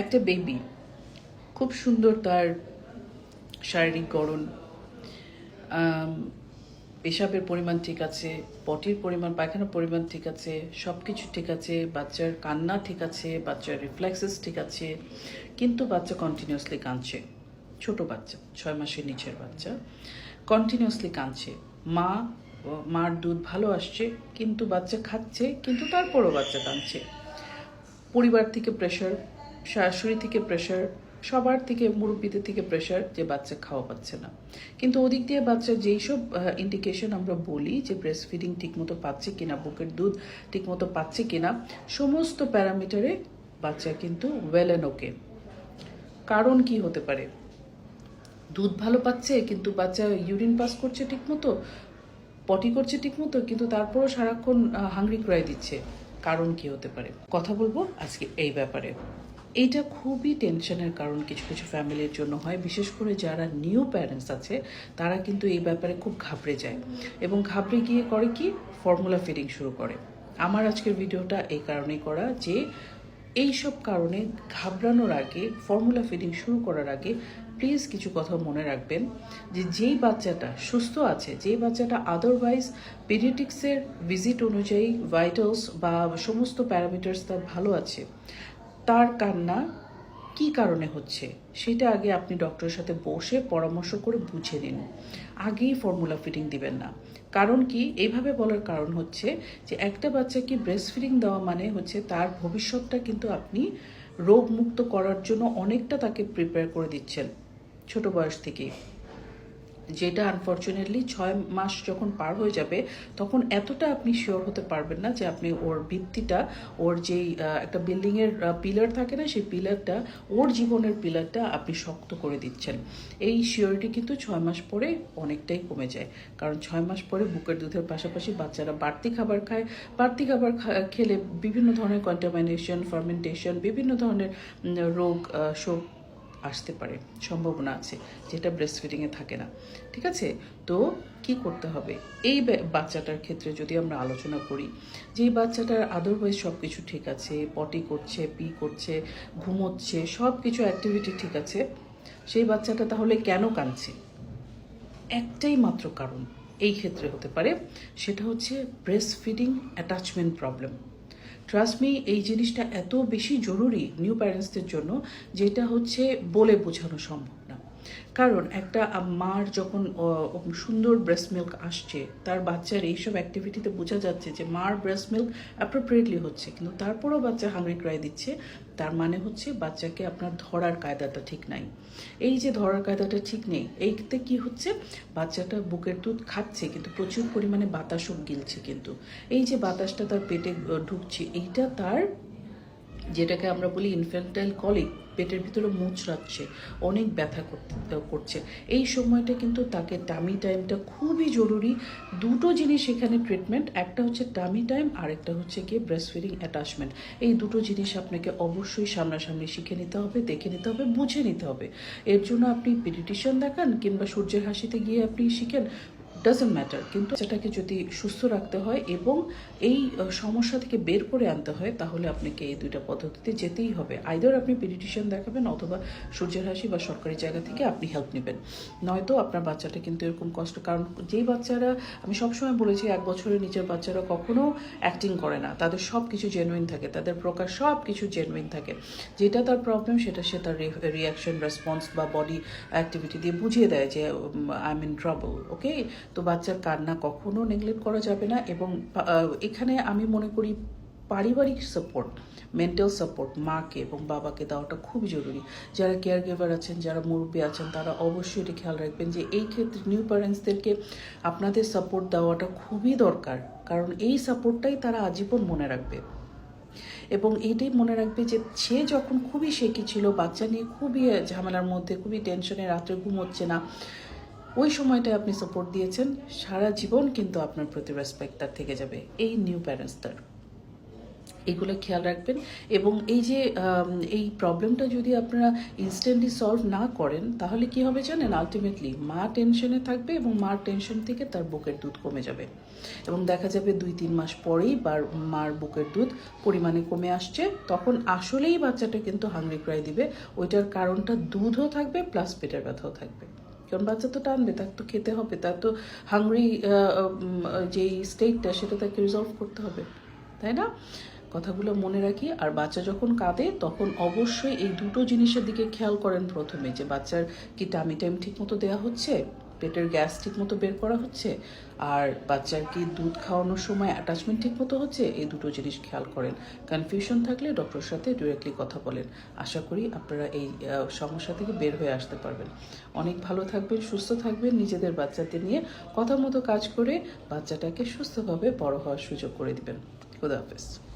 একটা বেবি খুব সুন্দর তার শারীরিক গড়ন পেশাবের পরিমাণ ঠিক আছে, পটির পরিমাণ, পায়খানার পরিমাণ ঠিক আছে সব কিছু ঠিক আছে, বাচ্চার কান্না ঠিক আছে, বাচ্চার রিফ্লেক্সেস ঠিক আছে, কিন্তু বাচ্চা কন্টিনিউয়াসলি কাঁদছে। ছোট বাচ্চা, ছয় মাসের নিচের বাচ্চা কন্টিনিউয়াসলি কাঁদছে। মা, মার দুধ ভালো আসছে, কিন্তু বাচ্চা খাচ্ছে, কিন্তু তারপরও বাচ্চা কাঁদছে। পরিবার থেকে প্রেশার শাশুড়ি থেকে প্রেশার সবার থেকে মুরব্বীদের থেকে প্রেশার যে বাচ্চা খাওয়া পাচ্ছে না। কিন্তু ওদিক দিয়ে বাচ্চার যেই সব ইন্ডিকেশন আমরা বলি যে ব্রেস্ট ফিডিং ঠিকমতো পাচ্ছে কিনা, বুকের দুধ ঠিকমতো পাচ্ছে কিনা, সমস্ত প্যারামিটারে বাচ্চা কিন্তু ওয়েল অ্যান্ড ওকে কারণ কি হতে পারে? দুধ ভালো পাচ্ছে, কিন্তু বাচ্চা ইউরিন পাস করছে ঠিকমতো পটি করছে ঠিকমতো, কিন্তু তারপরও সারাক্ষণ হাংরি ক্রাই দিচ্ছে। কারণ কি হতে পারে? কথা বলব আজকে এই ব্যাপারে। এইটা খুবই টেনশনের কারণ কিছু কিছু ফ্যামিলির জন্য হয়। বিশেষ করে যারা নিউ প্যারেন্টস আছে, তারা কিন্তু এই ব্যাপারে খুব ঘাবড়ে যায় এবং ঘাবড়ে গিয়ে করে কি? ফর্মুলা ফিডিং শুরু করে। আমার আজকের ভিডিওটা এই কারণেই করা যে এই সব কারণে ঘাবড়ানোর আগে, ফর্মুলা ফিডিং শুরু করার আগে, প্লিজ কিছু কথা মনে রাখবেন যে, যেই বাচ্চাটা সুস্থ আছে, যেই বাচ্চাটা আদারওয়াইজ পেডিয়াটিক্সের ভিজিট অনুযায়ী ভাইটালস বা সমস্ত প্যারামিটার্স তার ভালো আছে তার কান্না কি কারণে হচ্ছে? সেটা আগে আপনি ডক্টরের সাথে বসে পরামর্শ করে বুঝে নিন। আগেই ফর্মুলা ফিডিং দিবেন না। কারণ কি? এইভাবে বলার কারণ হচ্ছে যে, একটা বাচ্চাকে ব্রেস্ট ফিডিং দেওয়া মানে হচ্ছে তার ভবিষ্যৎটা কিন্তু আপনি রোগমুক্ত করার জন্য অনেকটা তাকে প্রিপেয়ার করে দিচ্ছেন ছোট বয়স থেকেই। যেটা আনফর্চুনেটলি ছয় মাস যখন পার হয়ে যাবে, তখন এতটা আপনি শিওর হতে পারবেন না যে আপনি ওর ভিত্তিটা, ওর যেই একটা বিল্ডিংয়ের পিলার থাকে না, সেই পিলারটা ওর জীবনের পিলারটা আপনি শক্ত করে দিচ্ছেন। এই শিওরিটি কিন্তু ছয় মাস পরে অনেকটাই কমে যায়। কারণ ছয় মাস পরে বুকের দুধের পাশাপাশি বাচ্চারা বাড়তি খাবার খায়, বাড়তি খাবার খেলে বিভিন্ন ধরনের কন্টামিনেশন ফার্মেন্টেশন বিভিন্ন ধরনের রোগ শোক আসতে পারে, সম্ভাবনা আছে, যেটা ব্রেস্ট ফিডিংয়ে থাকে না। ঠিক আছে? তো কি করতে হবে? এই বাচ্চাটার ক্ষেত্রে যদি আমরা আলোচনা করি যে বাচ্চাটার আদারওয়াইজ সব কিছু ঠিক আছে পটি করছে পি করছে, ঘুমোচ্ছে সব কিছু অ্যাক্টিভিটি ঠিক আছে, সেই বাচ্চাটা তাহলে কেন কাঁদছে? একটাই মাত্র কারণ এই ক্ষেত্রে হতে পারে, সেটা হচ্ছে breast feeding attachment problem trust me এই জিনিসটা এত বেশি জরুরি নিউ প্যারেন্টসদের জন্য, যেটা হচ্ছে বলে বোঝানো সম্ভব না। কারণ একটা মার যখন সুন্দর ব্রেস্ট মিল্ক আসছে, তার বাচ্চার এইসব অ্যাক্টিভিটিতে বোঝা যাচ্ছে যে মার ব্রেস্ট মিল্ক অ্যাপ্রোপ্রিয়েটলি হচ্ছে, কিন্তু তারপরেও বাচ্চা হাঙ্গরি ক্রাই দিচ্ছে তার মানে হচ্ছে বাচ্চাকে আপনার ধরার কায়দাটা ঠিক নাই। এই যে ধরার কায়দাটা ঠিক নেই, এইতে কি হচ্ছে? বাচ্চাটা বুকের দুধ খাচ্ছে কিন্তু প্রচুর পরিমাণে বাতাসও গিলছে কিন্তু। এই যে বাতাসটা তার পেটে ঢুকছে, এইটা তার যেটাকে আমরা বলি ইনফেন্টাইল কলিক পেটের ভিতরে মুচড়াচ্ছে অনেক ব্যথা করছে। এই সময়টা কিন্তু তাকে টামি টাইমটা খুবই জরুরি। দুটো জিনিস এখানে ট্রিটমেন্ট একটা হচ্ছে টামি টাইম আর একটা হচ্ছে গিয়ে ব্রেস্ট ফিডিং অ্যাটাচমেন্ট এই দুটো জিনিস আপনাকে অবশ্যই সামনাসামনি শিখে নিতে হবে, দেখে নিতে হবে, বুঝে নিতে হবে। এর জন্য আপনি পিডিটিশন দেখান, কিংবা সূর্যের হাসিতে গিয়ে আপনি শিখেন ডাজন্ট ম্যাটার কিন্তু সেটাকে যদি সুস্থ রাখতে হয় এবং এই সমস্যা থেকে বের করে আনতে হয়, তাহলে আপনাকে এই দুইটা পদ্ধতিতে যেতেই হবে। আইদার আপনি পিডিটিশন দেখাবেন অথবা সূর্যের হাসি বা সরকারি জায়গা থেকে আপনি হেল্প নেবেন। নয়তো আপনার বাচ্চাটা কিন্তু এরকম কষ্ট, কারণ যেই বাচ্চারা, আমি সবসময় বলেছি এক বছরের নিচের বাচ্চারা কখনো অ্যাক্টিং করে না। তাদের সব কিছু জেনুইন থাকে, তাদের প্রকাশ সব কিছু জেনুইন থাকে। যেটা তার প্রবলেম সেটা সে তার রিয়াকশন রেসপন্স বা বডি অ্যাক্টিভিটি দিয়ে বুঝিয়ে দেয় যে I am in trouble okay তো বাচ্চার কান্না কখনো নেগলেক্ট করা যাবে না এবং এখানে আমি মনে করি পারিবারিক সাপোর্ট মেন্টাল সাপোর্ট মাকে এবং বাবাকে দেওয়াটা খুব জরুরি। যারা কেয়ার গিভার আছেন, যারা মুরব্বী আছেন, তারা অবশ্যই এটা খেয়াল রাখবেন যে এই ক্ষেত্রে নিউ প্যারেন্টসদেরকে আপনাদের সাপোর্ট দেওয়াটা খুবই দরকার। কারণ এই সাপোর্টটাই তারা আজীবন মনে রাখবে। এবং এইটাই মনে রাখবে যে সে যখন খুবই শেখি ছিল, বাচ্চা নিয়ে খুবই ঝামেলার মধ্যে, খুবই টেনশনে রাত্রে ঘুম হচ্ছে না ওই সময়টায় আপনি সাপোর্ট দিয়েছেন, সারা জীবন কিন্তু আপনার প্রতি রেসপেক্ট তার থেকে যাবে। এই নিউ প্যারেন্টসদের এগুলো খেয়াল রাখবেন এবং এই যে এই প্রবলেমটা যদি আপনারা ইনস্ট্যান্টলি সলভ না করেন, তাহলে কি হবে জানেন? আলটিমেটলি মা টেনশনে থাকবে এবং মার টেনশন থেকে তার বুকের দুধ কমে যাবে। এবং দেখা যাবে দুই তিন মাস পরেই বার মার বুকের দুধ পরিমাণে কমে আসছে, তখন আসলেই বাচ্চাটা কিন্তু হাংরি ক্রাই দিবে। ওইটার কারণটা দুধও থাকবে প্লাস পেটের ব্যথাও থাকবে। কারণ বাচ্চা তো টানবে, তার তো খেতে হবে, তার তো হাংরি যেই স্টেটটা সেটা তাকে রিজলভ করতে হবে, তাই না? কথাগুলো মনে রাখি, আর বাচ্চা যখন কাঁদে, তখন অবশ্যই এই দুটো জিনিসের দিকে খেয়াল করেন প্রথমে, যে বাচ্চার কি টামি টাইম ঠিক মতো দেওয়া হচ্ছে? পেটের গ্যাস ঠিক মতো বের করা হচ্ছে? আর বাচ্চার কি দুধ খাওয়ানোর সময় অ্যাটাচমেন্ট ঠিক মতো হচ্ছে? এই দুটো জিনিস খেয়াল করেন। কনফিউশন থাকলে ডক্টরের সাথে ডিরেক্টলি কথা বলেন। আশা করি আপনারা এই সমস্যা থেকে বের হয়ে আসতে পারবেন। অনেক ভালো থাকবেন, সুস্থ থাকবেন নিজেদের বাচ্চাদের নিয়ে। কথা মতো কাজ করে বাচ্চাটাকে সুস্থভাবে বড় হওয়ার সুযোগ করে দিবেন। খুদা হাফেজ।